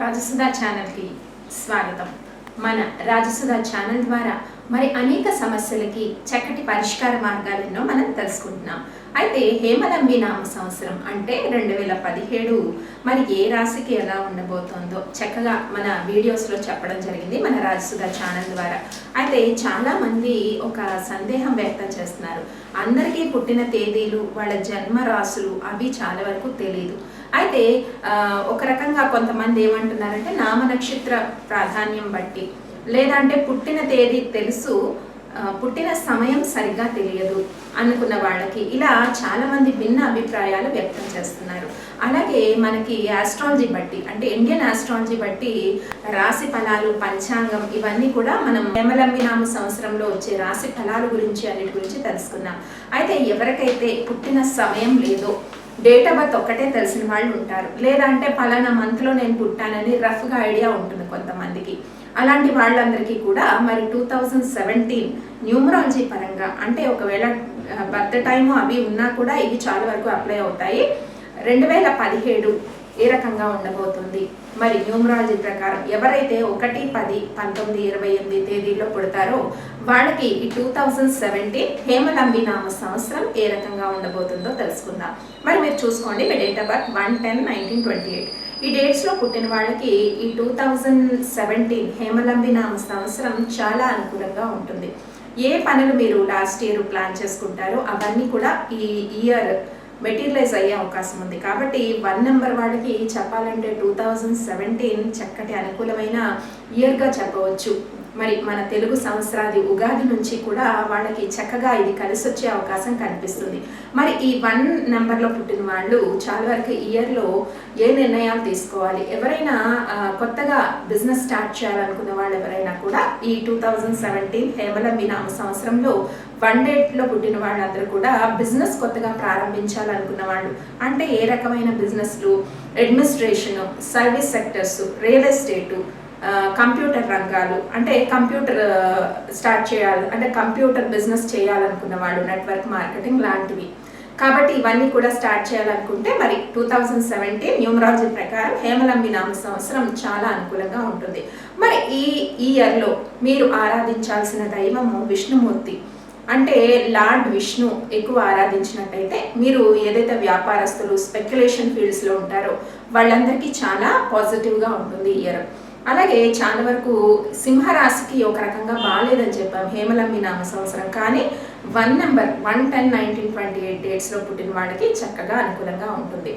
రాజసుధా ఛానల్కి స్వాగతం. మన రాజసుధా ఛానల్ ద్వారా మరి అనేక సమస్యలకి చక్కటి పరిష్కార మార్గాలను మనం తెలుసుకుంటున్నాం. అయితే హేమలంబి నామ సంవత్సరం అంటే రెండు వేల పదిహేడు. మరి ఏ రాశికి ఎలా ఉండబోతోందో చక్కగా మన వీడియోస్లో చెప్పడం జరిగింది మన రాజసుధా ఛానల్ ద్వారా. అయితే చాలామంది ఒక సందేహం వ్యక్తం చేస్తున్నారు. అందరికీ పుట్టిన తేదీలు వాళ్ళ జన్మ రాసులు అవి చాలా వరకు తెలియదు అయితే ఒక రకంగా కొంతమంది ఏమంటున్నారంటే నామ నక్షత్ర ప్రాధాన్యం బట్టి లేదంటే పుట్టిన తేదీ తెలుసు పుట్టిన సమయం సరిగ్గా తెలియదు అనుకున్న వాళ్ళకి ఇలా చాలామంది భిన్న అభిప్రాయాలు వ్యక్తం చేస్తున్నారు. అలాగే మనకి ఆస్ట్రాలజీ బట్టి అంటే ఇండియన్ ఆస్ట్రాలజీ బట్టి రాశి ఫలాలు పంచాంగం ఇవన్నీ కూడా మనం ఎమలంబినామ సంవత్సరంలో వచ్చే రాశి ఫలాల గురించి అన్నిటి గురించి తెలుసుకున్నాం. అయితే ఎవరికైతే పుట్టిన సమయం లేదో డేట్ ఆఫ్ బర్త్ ఒక్కటే తెలిసిన వాళ్ళు ఉంటారు. లేదంటే పలానా మంత్లో నేను పుట్టానని రఫ్గా ఐడియా ఉంటుంది కొంతమందికి. అలాంటి వాళ్ళందరికీ కూడా మరి టూ థౌజండ్ సెవెంటీన్ న్యూమరాలజీ పరంగా అంటే ఒకవేళ బర్త్ టైము అవి ఉన్నా కూడా ఇవి చాలా వరకు అప్లై అవుతాయి. రెండు వేల పదిహేడు ఏ రకంగా ఉండబోతుంది? మరి న్యూమరాలజీ ప్రకారం ఎవరైతే ఒకటి పది పంతొమ్మిది ఇరవై ఎనిమిది తేదీలో పుడతారో వాళ్ళకి ఈ టూ థౌజండ్ సెవెంటీన్ హేమలంబి నామ సంవత్సరం ఏ రకంగా ఉండబోతుందో తెలుసుకుందాం. మరి మీరు చూసుకోండి మీ date of birth one ten nineteen twenty eight. ఈ డేట్స్లో పుట్టిన వాళ్ళకి ఈ టూ థౌజండ్ సెవెంటీన్ హేమలంబి నామ సంవత్సరం చాలా అనుకూలంగా ఉంటుంది. ఏ పనులు మీరు లాస్ట్ ఇయర్ ప్లాన్ చేసుకుంటారో అవన్నీ కూడా ఈ ఇయర్ మెటీరియలైజ్ అయ్యే అవకాశం ఉంది. కాబట్టి వన్ నెంబర్ వాళ్ళకి చెప్పాలంటే టూ థౌజండ్ సెవెంటీన్ చక్కటి అనుకూలమైన ఇయర్గా చెప్పవచ్చు. మరి మన తెలుగు సంవత్సరాది ఉగాది నుంచి కూడా వాళ్ళకి చక్కగా ఇది కలిసి వచ్చే అవకాశం కనిపిస్తుంది. మరి ఈ వన్ నెంబర్లో పుట్టిన వాళ్ళు చాలా వరకు ఇయర్లో ఏ నిర్ణయాలు తీసుకోవాలి? ఎవరైనా కొత్తగా బిజినెస్ స్టార్ట్ చేయాలనుకున్న వాళ్ళు ఎవరైనా కూడా ఈ టూ థౌజండ్ సెవెంటీన్ హేమలంబి నామ సంవత్సరంలో వన్ డేట్లో పుట్టిన వాళ్ళందరూ కూడా బిజినెస్ కొత్తగా ప్రారంభించాలనుకున్న వాళ్ళు. అంటే ఏ రకమైన బిజినెస్లు? Administration service sectors real estate computer రంగాలు. అంటే కంప్యూటర్ స్టార్ట్ చేయాలి అంటే కంప్యూటర్ బిజినెస్ చేయాలనుకున్న వాళ్ళు నెట్వర్క్ మార్కెటింగ్ లాంటివి. కాబట్టి ఇవన్నీ కూడా స్టార్ట్ చేయాలనుకుంటే మరి టూ థౌజండ్ సెవెంటీన్ న్యూమరాలజీ ప్రకారం హేమలంబి నామ సంవత్సరం చాలా అనుకూలంగా ఉంటుంది. మరి ఈ ఈ ఇయర్లో మీరు ఆరాధించాల్సిన దైవము విష్ణుమూర్తి అంటే లార్డ్ విష్ణు ఎక్కువ ఆరాధించినట్టయితే మీరు ఏదైతే వ్యాపారస్తులు స్పెక్యులేషన్ ఫీల్డ్స్లో ఉంటారో వాళ్ళందరికీ చాలా పాజిటివ్గా ఉంటుంది ఇయర్ అలాగే చాలా వరకు సింహరాశికి ఒక రకంగా బాగాలేదని చెప్పాం. హేమలంబి నామ సంవత్సరం. కానీ one number one ten nineteen twenty eight డేట్స్లో పుట్టిన వాడికి చక్కగా అనుకూలంగా ఉంటుంది.